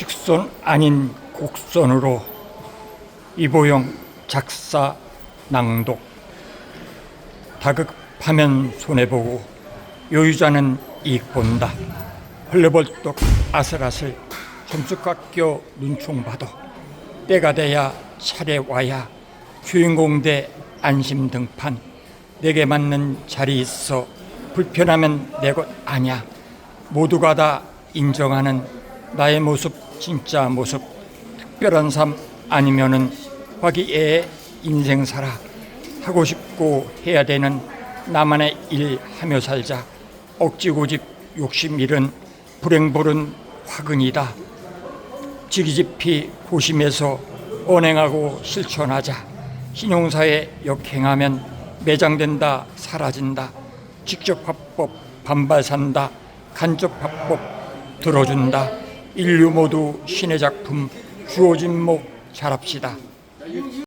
직선 아닌 곡선으로 이보영 작사 낭독. 다급하면 손해보고 요유자는 이익 본다. 헐레벌떡 아슬아슬 점수 깎여 눈총 봐도 때가 돼야 차례 와야 주인공 대 안심 등판. 내게 맞는 자리 있어 불편하면 내 것 아냐. 모두가 다 인정하는 나의 모습 진짜 모습 특별한 삶 아니면은 화기애애 인생 살아 하고 싶고 해야 되는 나만의 일 하며 살자. 억지 고집 욕심 일은 불행불은 화근이다. 지기집히 고심해서 언행하고 실천하자. 신용사에 역행하면 매장된다 사라진다. 직접 화법 반발 산다 간접 화법 들어준다 인류 모두 신의 작품 주어진 목 잘합시다